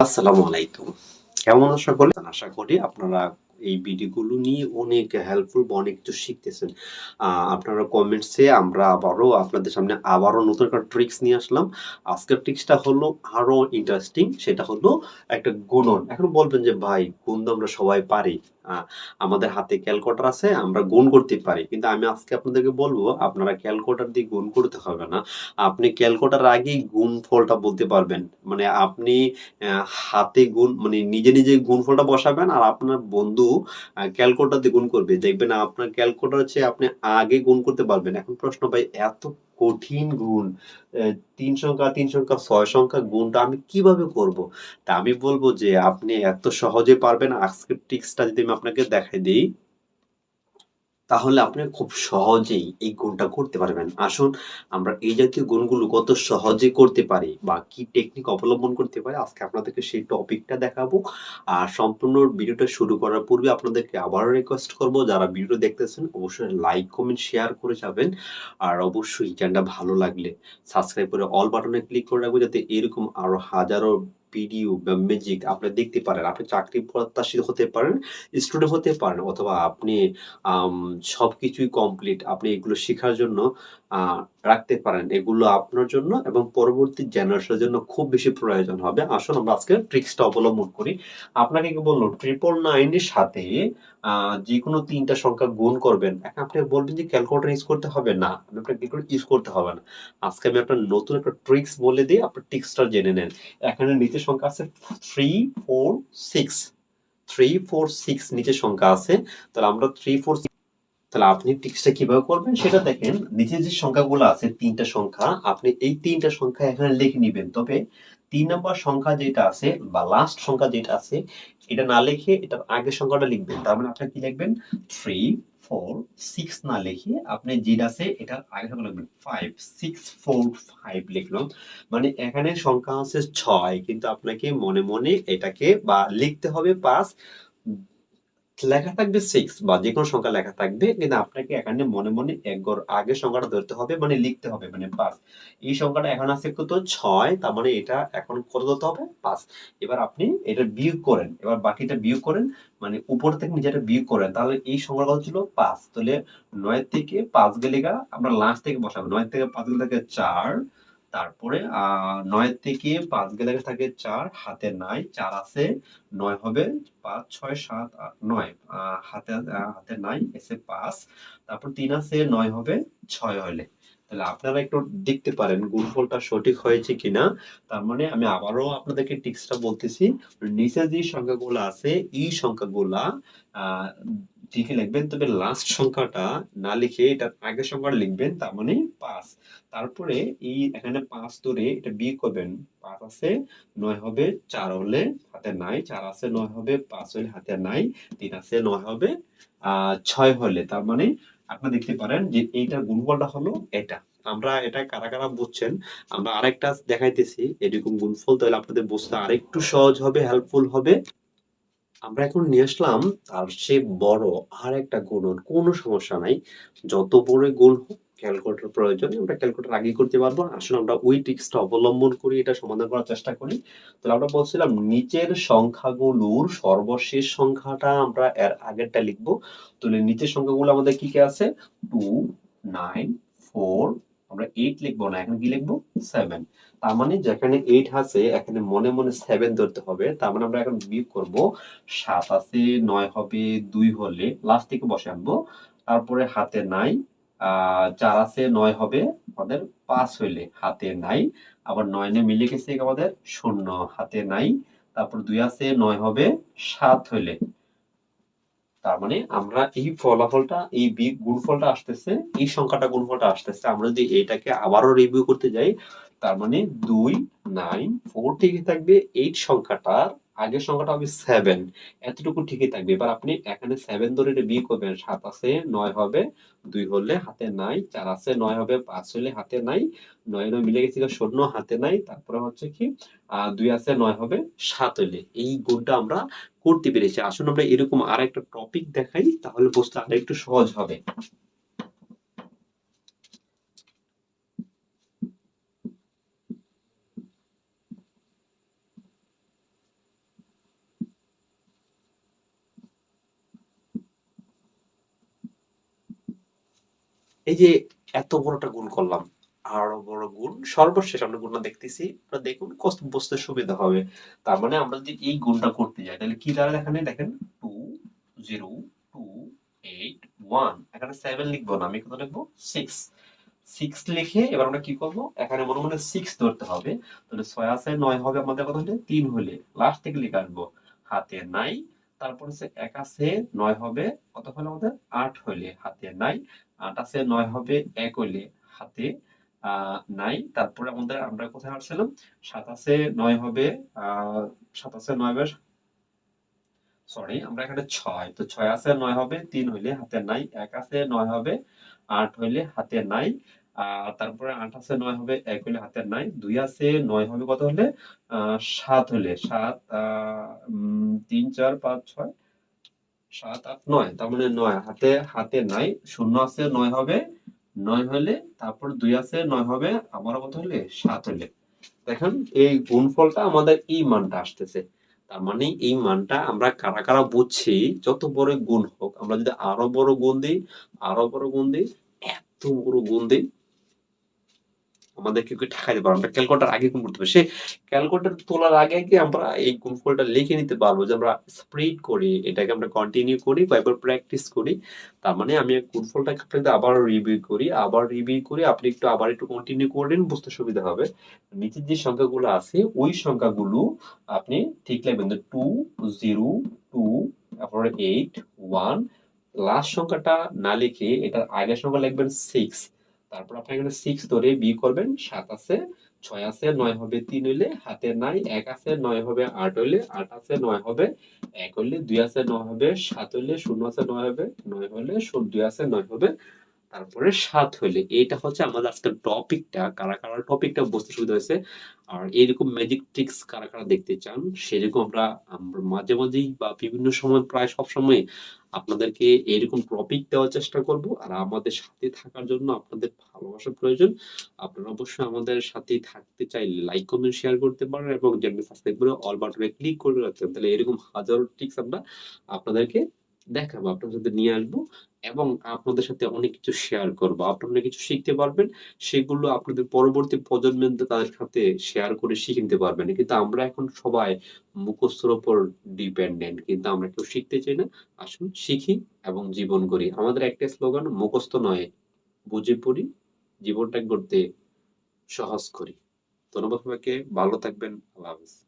আসসালামু আলাইকুম। কেমন আশা করি আশা করি আপনারা এই ভিডিওগুলো নিয়ে অনেক হেল্পফুল বা অনেক কিছু শিখতেছেন। আপনারা কমেন্টসে আমরা আবারও আপনাদের সামনে আবারও নতুন একটা ট্রিক্স নিয়ে আসলাম। আজকের ট্রিক্সটা হলো আরও ইন্টারেস্টিং সেটা হলো একটা গুণন। এখন বলবেন যে, ভাই, গুণ তো আমরা সবাই পারি। আমাদের হাতে ক্যালকুলেটর আছে, আমরা গুণ করতে পারি। কিন্তু আমি আজকে আপনাদেরকে বলব, আপনারা ক্যালকুলেটর দিয়ে গুণ করতে হবে না। আপনি ক্যালকুলেটর আগেই গুণ ফলটা বলতে পারবেন। মানে আপনি হাতে গুণ মানে নিজে নিজে গুণ ফলটা বসাবেন আর আপনার বন্ধু ক্যালকুলেটর গুণ করবে। দেখবেন আপনার ক্যালকুলেটর হচ্ছে আপনি আগে গুণ করতে পারবেন। এখন প্রশ্ন, ভাই, এত কঠিন গুণ তিন সংখ্যা তিন সংখ্যা, ছয় সংখ্যা গুণটা আমি কীভাবে করব? তা আমি বলব যে, আপনি এত সহজে পারবেন। আজকের ট্রিক্সটা যদি আমি আপনাকে দেখাই দিই। তাহলে আপনি খুব সহজেই এই গুণটা করতে পারবেন। আসুন, আমরা এই জাতীয় গুণগুলো কত সহজে করতে পারি বা কি টেকনিক অবলম্বন করতে পারি, আজকে আপনাদেরকে সেই টপিকটা দেখাবো। আর সম্পূর্ণ ভিডিওটা শুরু করার পূর্বে আপনাদেরকে আবারও রিকোয়েস্ট করব, যারা ভিডিও দেখতেছেন, অবশ্যই লাইক কমেন্ট শেয়ার করে যাবেন। আর অবশ্যই চ্যানেলটা ভালো লাগলে সাবস্ক্রাইব করে অল বাটনে ক্লিক করে রাখবেন, যাতে এরকম আরও হাজারো ভিডিও বা ম্যাজিক আপনি দেখতে পারেন, আপনি চাকরি প্রত্যাশী হতে পারেন স্টুডেন্ট হতে পারেন অথবা আপনি সব সবকিছুই কমপ্লিট আপনি এগুলো শেখার জন্য রাখতে পারেন। এগুলো আপনার জন্য এবং পরবর্তী জেনারেশনের জন্য খুব বেশি প্রয়োজন হবে। আসুন আমরা আজকে ট্রিক্সটা অবলম্বন করি। আপনাকে কি বলল? ট্রিপল নাইনের সাথে যে কোনো তিনটা সংখ্যা গুণ করবেন। এখন আপনি বলবেন যে ক্যালকুলেটর ইউজ করতে হবে না। আপনি আপনার ক্যালকুলেটর ইউজ করতে হবে না। আজকে আমি আপনার নতুন একটা ট্রিক্স বলে দিই। আপনার ট্রিক্সটা জেনে নেন। এখানে নিচে সংখ্যা আছে three four six three four six নিচে সংখ্যা আছে। তাহলে আমরা থ্রি ফোর তাহলে আপনি টিক্সটা কীভাবে করবেন সেটা দেখেন। নিচে যে সংখ্যাগুলো আছে, তিনটা সংখ্যা, আপনি এই তিনটা সংখ্যা এখানে লিখে নিবেন। তবে তিন নম্বর সংখ্যা যেটা আছে বা লাস্ট সংখ্যা যেটা আছে, এটা না লিখে এটার আগের সংখ্যাটা লিখবেন। তার মানে আপনি কি লিখবেন? থ্রি ফোর সিক্স না লিখে আপনি যেটা আছে এটার আগের সংখ্যা লিখবেন। ফাইভ সিক্স ফোর ফাইভ লিখলাম। মানে এখানে সংখ্যা আছে ছয়, কিন্তু আপনাকে মনে মনে এটাকে বা লিখতে হবে পাঁচ লেখা থাকবে সিক্স বা যে কোনো সংখ্যা লেখা থাকবে, কিন্তু আপনাকে এখানে মনে মনে এক আগের সংখ্যাটা ধরতে হবে মানে লিখতে হবে মানে পাঁচ এই সংখ্যাটা এখন আছে কত? ছয়, তার মানে এটা এখন কত ধরতে হবে? পাঁচ এবার আপনি এটা বিয়োগ করেন, এবার বাকিটা বিয়োগ করেন মানে উপর থেকে নিচেটা বিয়োগ করেন, তাহলে এই সংখ্যাটা কত ছিল? পাঁচ তাহলে নয় থেকে পাঁচ গেলে আমরা লাস্ট থেকে বসাবো, নয় থেকে পাঁচ গেলে চার তারপরে নয় থেকে পাঁচ গেলে থাকে চার, হাতে নাই, চার আছে, নয় হবে পাঁচ, ছয়, সাত, আট, নয় হাতে হাতে নাই, এসে পাঁচ, তারপর তিন আছে, নয় হবে ছয় হলে। তাহলে আপনারা একটু দেখতে পারেন গুণফলটা সঠিক হয়েছে কিনা। তার মানে আমি আবারও আপনাদেরকে টিক্সটা বলতেছি, নিচে যে সংখ্যাগুলো আছে, এই সংখ্যাগুলা লিখে লিখবেন, তবে লাস্ট সংখ্যাটা না লিখে এটার আগের সংখ্যাটা লিখবেন, তার মানে পাঁচ। তারপরে এই এখানে পাঁচ ধরে এটা বিয়োগ করবেন, পাঁচ আছে নয় হবে চার হলে হাতে নাই, চার আছে নয় হবে পাঁচ হলে হাতে নাই, তিন আছে নয় হবে ছয় হলে, তার মানে আপনি দেখতে পারেন যে এইটার গুণফলটা হলো এটা। আমরা এটা কারা কারা বুঝছেন, আমরা আরেকটা দেখাইতেছি, এরকম গুণফল, তাহলে আপনাদের বুঝতে আরেকটু সহজ হবে হেল্পফুল হবে। আমরা এখন নিয়ে আসলাম তার সে বড় আর একটা গুণন কোনো সমস্যা নাই। যত বড় গুণ হোক ক্যালকুলেটর প্রয়োজন আমরা ক্যালকুলেটর আগে করতে পারব। আসলে আমরা ওই ট্রিক্সটা অবলম্বন করি, এটা সমাধান করার চেষ্টা করি। তাহলে আমরা বলছিলাম নিচের সংখ্যাগুলোর সর্বশেষ সংখ্যাটা আমরা এর আগেরটা লিখব। তাহলে নিচের সংখ্যাগুলো আমাদের কি কি আছে? টু নাইন ফোর আমরা এইট লিখব না, এখন কি লিখব? সেভেন তার মানে যেখানে এইট আছে, এখানে মনে মনে সেভেন ধরতে হবে। তার মানে আমরা এখন বিয়োগ করব সাত আছে, নয় হবে, দুই হলে লাস্ট থেকে বসে আনব। তারপরে হাতে নাই চার আছে, নয় হবে, আমাদের পাঁচ হইলে হাতে নাই। আবার নয় নিয়ে মিলে গেছে আমাদের? শূন্য, হাতে নাই। তারপর দুই আছে, নয় হবে, সাত হইলে। তার মানে আমরা এই ফলাফলটা, এই বি, গুণফলটা আসতেছে, এই সংখ্যাটা, গুণফলটা আসতেছে। আমরা যদি এটাকে আবারও রিভিউ করতে যাই তার মানে দুই নাইন ফোর ঠিকই থাকবে। এইট সংখ্যাটার আগের সংখ্যাটা হবে সেভেন এতটুকু ঠিকই থাকবে। এবার আপনি এখানে সেভেন ধরে এটা বিয়ে করবেন। সাত আছে, নয় হবে। দুই হলে হাতে নাই, চার আছে, নয় হবে। পাঁচ হলে হাতে নাই, নয় নয় মিলে গেছে শূন্য, হাতে নাই। তারপরে হচ্ছে কি দুই আছে, নয় হবে। সাত হলে। এই গুণটা আমরা করতে পেরেছি। আসুন আমরা এরকম আর একটা টপিক দেখাই, তাহলে বুঝতে আরেকটু সহজ হবে। এই যে এত বড়টা গুণ করলাম, আরও বড় গুণ, সর্বশেষ আমরা গুণটা দেখতেছি, আপনারা দেখুন কষ্ট বুঝতে সুবিধা হবে। তার মানে আমরা যদি এই গুণটা করতে যাই, তাহলে কি দ্বারা এখানে? দেখেন two zero two eight one এখানে সেভেন লিখব না, আমি কত লিখব? সিক্স সিক্স লিখে এবার আমরা কি করব? এখানে মনে মনে সিক্স ধরতে হবে। তাহলে ছয় আছে, নয় হবে আমাদের কত হলে? তিন হলে। লাস্ট থেকে লিখে আসব হাতে নাই তারপর হচ্ছে এক আছে নয় হবে, কত হলে আমাদের? আট হইলে হাতে নাই। আট আছে, নয় হবে এক হইলে হাতে নাই। তারপরে আমাদের আমরা কোথায় আসছিলাম সাত আছে, নয় হবে আহ সাত আছে, নয় হবে, সরি, আমরা এখানে ছয়। তো ছয় আছে, নয় হবে, তিন হইলে হাতে নাই। এক আছে, নয় হবে, আট হইলে হাতে নাই। তারপরে আট আছে নয় হবে এক হলে হাতে নাই, দুই আছে নয় হবে কত হলে? সাত হলে। সাত তিন, চার, পাঁচ, ছয়, সাত, আট, নয়। তার মানে নয়। হাতে হাতে নাই, শূন্য আছে, নয় হবে, নয় হলে, তারপর দুই আছে, নয় হবে আবার কত হলে? সাত হলে। দেখেন, এই গুণফলটা আমাদের এই মানটা আসতেছে। তার মানে এই মানটা আমরা কারা কারা বুঝছি, যত বড় গুণ হোক, আমরা যদি আরও বড় গুণ দিই, আরও বড় গুণ দিই, এত বড় গুণ দিই আমাদেরকে কেউ ঠেকাইতে পারব আমরা ক্যালকুলেটার আগে গুণ করতে পারব সে ক্যালকুলেটার তোলার আগে আগে আমরা এই গুণফলটা লিখে নিতে পারব যে আমরা স্প্রেড করি, এটাকে আমরা কন্টিনিউ করি কয়েকবার প্র্যাকটিস করি? তার মানে আমি গুণফলটাকে আপনাদের আবার রিভিউ করি, আবার রিভিউ করি আপনি একটু আবার একটু কন্টিনিউ করলেন বুঝতে সুবিধা হবে। নিচের যে সংখ্যাগুলো আছে, ওই সংখ্যাগুলো আপনি ঠিক লিখবেন টু জিরো টু তারপরে এইট ওয়ান লাস্ট সংখ্যাটা না লিখে এটার আগের সংখ্যা লিখবেন সিক্স তারপর আপনি এখানে সিক্স ধরে বি করবেন, সাত আছে, ছয় আছে, নয় হবে তিন হইলে হাতে নাই, এক আছে, নয় হবে আট হইলে আট আছে, নয় হবে এক হইলে দুই আছে, নয় হবে সাত হইলে শূন্য আছে, নয় হবে, নয় শূন্য, দুই আছে, নয় হবে তারপরে সাত হইলে। এইটা হচ্ছে আমাদের আজকের টপিকটা কারা কারা টপিকটা বুঝতে সুবিধা হয়েছে। আর এরকম ম্যাজিক ট্রিক্স কারা কারা দেখতে চান, সেরকম আমরা আমরা মাঝে মাঝেই বা বিভিন্ন সময়, প্রায় সব সময় আপনাদেরকে এরকম টপিক দেওয়ার চেষ্টা করব। আর আমাদের সাথে থাকার জন্য আপনাদের ভালোবাসা প্রয়োজন। আপনারা অবশ্যই আমাদের সাথে থাকতে চাইলে লাইক কমেন্ট শেয়ার করতে পারেন এবং চ্যানেল সাবস্ক্রাইব করে অল বাটনে ক্লিক করে রাখবেন। তাহলে এরকম হাজারো ট্রিক্স আমরা আপনাদেরকে দেখাবো আপনাদের সাথে নিয়ে আসব এবং আপনাদের সাথে অনেক কিছু শেয়ার করব। আপনারা কিছু শিখতে পারবেন, সেগুলো আপনাদের পরবর্তী প্রজন্মের তাদের সাথে শেয়ার করে শিখে নিতে পারবেন। কিন্তু আমরা এখন সবাই মুখস্থর উপর ডিপেন্ডেন্ট কিন্তু আমরা কেউ শিখতে চাই না। আসুন শিখি এবং জীবন করি। আমাদের একটা স্লোগান মুখস্থ নয়, বুঝে পড়ি, জীবনটা করতে সহজ করি। ধন্যবাদ সবাইকে, ভালো থাকবেন, আল্লাহ হাফিজ।